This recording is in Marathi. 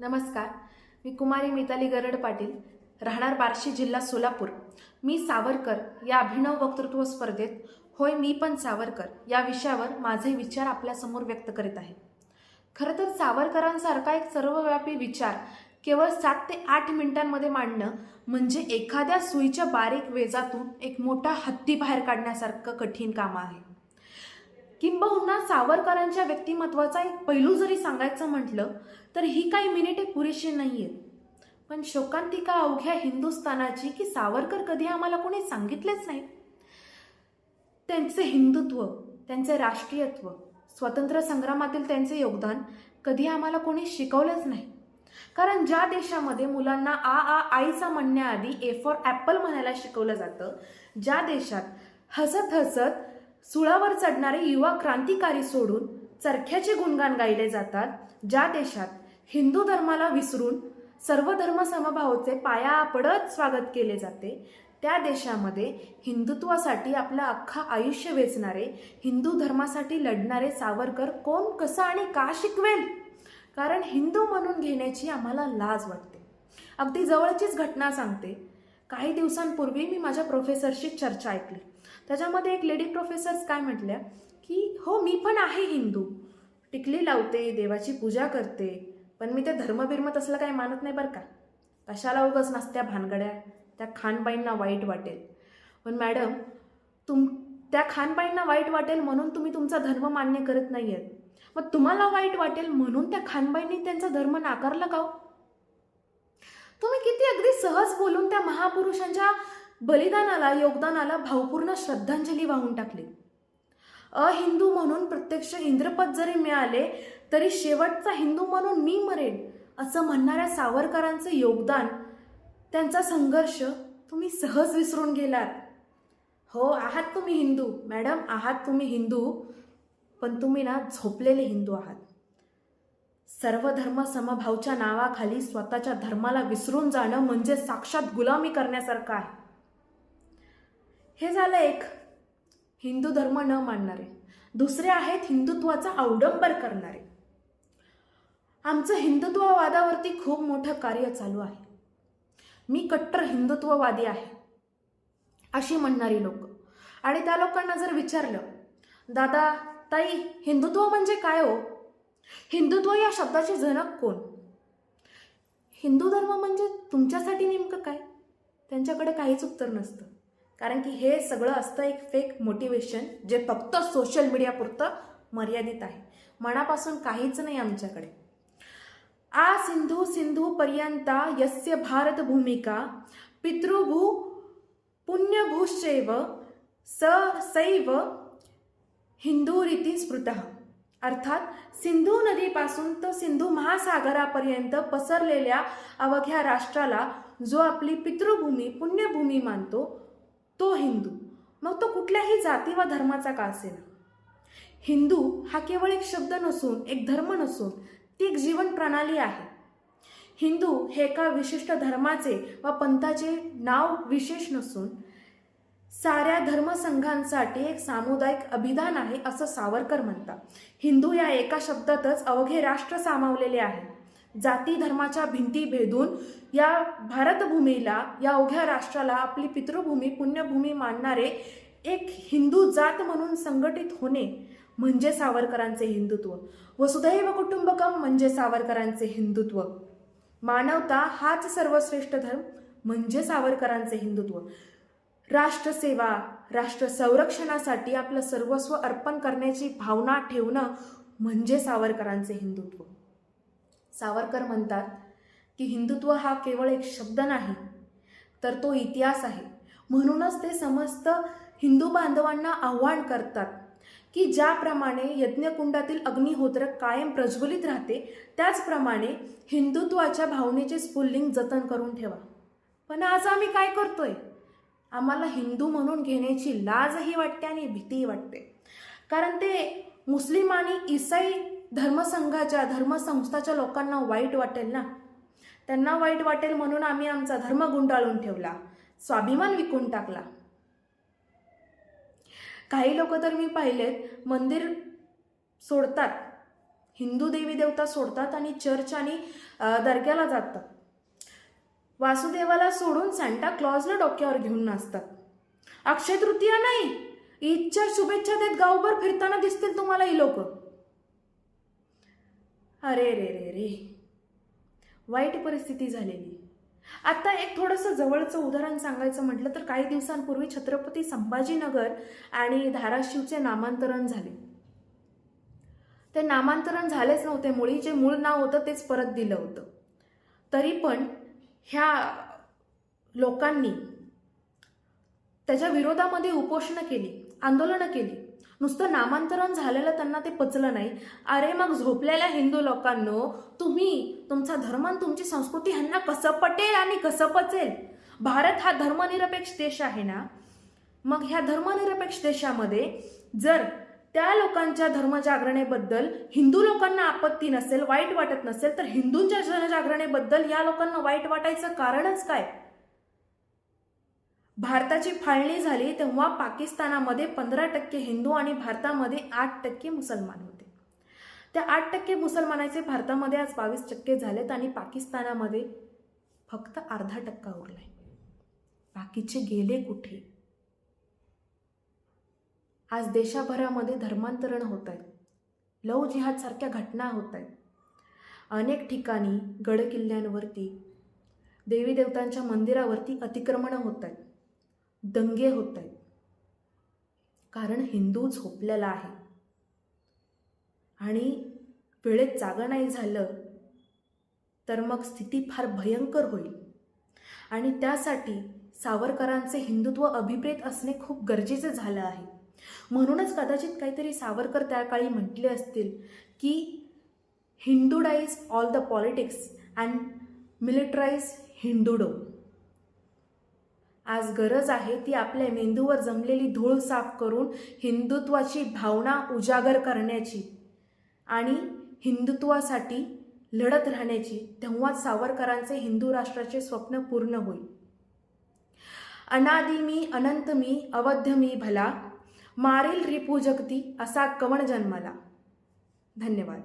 नमस्कार. मी कुमारी मिताली गरड पाटील राहणार बार्शी जिल्हा सोलापूर. मी सावरकर या अभिनव वक्तृत्व स्पर्धेत होय मी पण सावरकर या विषयावर माझे विचार आपल्यासमोर व्यक्त करीत आहे. खरं तर सावरकरांसारखा एक सर्वव्यापी विचार केवळ सात ते आठ मिनिटांमध्ये मांडणं म्हणजे एखाद्या सुईच्या बारीक वेजातून एक मोठा हत्ती बाहेर काढण्यासारखं कठीण काम आहे. किंबहुना सावरकरांच्या व्यक्तिमत्वाचा एक पैलू जरी सांगायचं म्हटलं तर ही काही मिनिटे पुरेशी नाही आहेत पण शोकांतिका अवघ्या हिंदुस्थानाची की सावरकर कधी आम्हाला कोणी सांगितलेच नाही? त्यांचे हिंदुत्व त्यांचे राष्ट्रीयत्व स्वतंत्र संग्रामातील त्यांचे योगदान कधी आम्हाला कोणी शिकवलंच नाही. कारण ज्या देशामध्ये मुलांना आ आ आईचा म्हणण्याआधी ए फॉर ॲपल म्हणायला शिकवलं जातं ज्या देशात हसत हसत सुळावर चढणारे युवा क्रांतिकारी सोडून चरख्याचे गुणगान गायले जातात ज्या देशात हिंदू धर्माला विसरून सर्व धर्म समभावाचे पाया पडत स्वागत केले जाते त्या देशामध्ये हिंदुत्वासाठी आपलं अख्खा आयुष्य वेचणारे हिंदू धर्मासाठी लढणारे सावरकर कोण कसं आणि का शिकवेल? कारण हिंदू म्हणून घेण्याची आम्हाला लाज वाटते. अगदी जवळचीच घटना सांगते. काही दिवसांपूर्वी मी माझ्या प्रोफेसरशी चर्चा ऐकली. त्याच्यामध्ये एक लेडी प्रोफेसर्स काय म्हटल्या की हो मी पण आहे हिंदू. टिकली लावते देवाची पूजा करते पण मी ते धर्मबिर्म तसलं काही मानत नाही बरं का. कशाला उगच नसत्या भानगड्या त्या खानबाईंना वाईट वाटेल. पण मॅडम तुम त्या खानबाईंना वाईट वाटेल म्हणून तुम्ही तुमचा धर्म मान्य करत नाही आहेत मग तुम्हाला वाईट वाटेल म्हणून त्या खानबाईंनी त्यांचा धर्म नाकारला का हो? तुम्ही किती अगदी सहज बोलून त्या महापुरुषांच्या बलिदानाला योगदानाला भावपूर्ण श्रद्धांजली वाहून टाकली. अहिंदू म्हणून प्रत्यक्ष इंद्रपद जरी मिळाले तरी शेवटचा हिंदू म्हणून मी मरेन असं म्हणणाऱ्या सावरकरांचं योगदान त्यांचा संघर्ष तुम्ही सहज विसरून गेलात. हो आहात तुम्ही हिंदू. मॅडम आहात तुम्ही हिंदू पण तुम्ही ना झोपलेले हिंदू आहात. सर्व धर्म समभावच्या नावाखाली स्वतःच्या धर्माला विसरून जाणं म्हणजे साक्षात गुलामी करण्यासारखं आहे. हे झालं एक. हिंदू धर्म न मानणारे. दुसरे आहेत हिंदुत्वाचा अवडंबर करणारे. आमचं हिंदुत्ववादावरती खूप मोठं कार्य चालू आहे. मी कट्टर हिंदुत्ववादी आहे अशी म्हणणारी लोक. आणि त्या लोकांना जर विचारलं दादा ताई हिंदुत्व म्हणजे काय हो? हिंदुत्व या शब्दाचे जनक कोण? हिंदू धर्म म्हणजे तुमच्यासाठी नेमकं काय? त्यांच्याकडे काहीच उत्तर नसतं. कारण की हे सगळं असतं एक फेक मोटिवेशन जे फक्त सोशल मीडियापुरतं मर्यादित आहे. मनापासून काहीच नाही आमच्याकडे. आ सिंधू सिंधू पर्यंता यस्य भारत भूमिका पितृभू पुण्यभूश्चैव स सैव हिंदू रीती स्मृत. अर्थात सिंधू नदीपासून तर सिंधू महासागरापर्यंत पसरलेल्या अवघ्या राष्ट्राला जो आपली पितृभूमी पुण्यभूमी मानतो तो हिंदू. मग तो कुठल्याही जाती व धर्माचा का असेना? हिंदू हा केवळ एक शब्द नसून एक धर्म नसून ती एक जीवन प्रणाली आहे. हिंदू हे एका विशिष्ट धर्माचे व पंथाचे नाव विशेष नसून साऱ्या धर्मसंघांसाठी एक सामुदायिक अभिधान आहे असं सावरकर म्हणतात. हिंदू या एका शब्दातच अवघे राष्ट्र सामावलेले आहे. जाती धर्माच्या भिंती भेदून या भारतभूमीला या अवघ्या राष्ट्राला आपली पितृभूमी पुण्यभूमी मानणारे एक हिंदू जात म्हणून संघटित होणे म्हणजे सावरकरांचे हिंदुत्व. वसुधैव कुटुंबकम म्हणजे सावरकरांचे हिंदुत्व. मानवता हाच सर्वश्रेष्ठ धर्म म्हणजे सावरकरांचे हिंदुत्व. राष्ट्रसेवा राष्ट्र संरक्षणासाठी आपलं सर्वस्व अर्पण करण्याची भावना ठेवणं म्हणजे सावरकरांचे हिंदुत्व. सावरकर म्हणतात की हिंदुत्व हा केवळ एक शब्द नाही तर तो इतिहास आहे. म्हणूनच ते समस्त हिंदू बांधवांना आव्हान करतात की ज्याप्रमाणे यज्ञकुंडातील अग्निहोत्र कायम प्रज्वलित राहते त्याचप्रमाणे हिंदुत्वाच्या भावनेचे स्फुल्लिंग जतन करून ठेवा. पण आज आम्ही काय करतोय? आम्हाला हिंदू म्हणून घेण्याची लाजही वाटते आणि भीतीही वाटते. कारण ते मुस्लिम आणि ईसाई धर्मसंघाच्या धर्मसंस्थाच्या लोकांना वाईट वाटेल ना? त्यांना वाईट वाटेल म्हणून आम्ही आमचा धर्म गुंडाळून ठेवला स्वाभिमान विकून टाकला. काही लोक तर मी पाहिलेत मंदिर सोडतात हिंदू देवी देवता सोडतात आणि चर्च आणि दर्ग्याला जातात. वासुदेवाला सोडून सॅन्टा क्लॉजला डोक्यावर घेऊन नाचतात. अक्षय तृतीया नाही ईदच्या शुभेच्छा देत गावभर फिरताना दिसतील तुम्हाला ही लोक. अरे रे रे रे. वाईट परिस्थिती झालेली. आता एक थोडंसं जवळचं उदाहरण सांगायचं म्हटलं तर काही दिवसांपूर्वी छत्रपती संभाजीनगर आणि धाराशिवचे नामांतरण झाले. ते नामांतरण झालेच नव्हते. मुळी जे मूळ नाव होतं तेच परत दिलं होतं. तरी पण ह्या लोकांनी त्याच्या विरोधामध्ये उपोषणं केली आंदोलनं केली. नुसतं नामांतरण झालेलं त्यांना ते पचलं नाही. अरे मग झोपलेल्या हिंदू लोकांनो तुम्ही तुमचा धर्म आणि तुमची संस्कृती ह्यांना कसं पटेल आणि कसं पचेल? भारत हा धर्मनिरपेक्ष देश आहे ना? मग ह्या धर्मनिरपेक्ष देशामध्ये जर त्या लोकांच्या धर्मजागरणेबद्दल हिंदू लोकांना आपत्ती नसेल वाईट वाटत नसेल तर हिंदूंच्या जनजागरणेबद्दल या लोकांना वाईट वाटायचं कारणच काय? भारताची फाळणी झाली तेव्हा पाकिस्तानामध्ये पंधरा टक्के हिंदू आणि भारतामध्ये आठ टक्के मुसलमान होते. त्या आठ टक्के मुसलमानाचे भारतामध्ये आज बावीस टक्के झालेत आणि पाकिस्तानामध्ये फक्त अर्धा टक्का उरलाय. बाकीचे गेले कुठे? आज देशाभरामध्ये धर्मांतरण होत आहे लव जिहाद सारख्या घटना होत आहेत अनेक ठिकाणी गडकिल्ल्यांवरती देवीदेवतांच्या देवी देवतांच्या मंदिरावरती अतिक्रमणं होत आहेत दंगे होत आहेत. कारण हिंदू झोपलेला आहे. आणि वेळेत जागा नाही झालं तर मग स्थिती फार भयंकर होईल. आणि त्यासाठी सावरकरांचे हिंदुत्व अभिप्रेत असणे खूप गरजेचं झालं आहे. म्हणूनच कदाचित काहीतरी सावरकर त्या काळी म्हटले असतील की Hinduise all the politics and militarise Hindudom. आज गरज आहे ती आपल्या मेंदूवर जमलेली धूळ साफ करून हिंदुत्वाची भावना उजागर करण्याची आणि हिंदुत्वासाठी लढत राहण्याची तेव्हाच सावरकरांचे हिंदू राष्ट्राचे स्वप्न पूर्ण होईल. अनादि मी अनंत मी अवध्य मी भला मारेल रिपू जगती असा कवण जन्माला. धन्यवाद.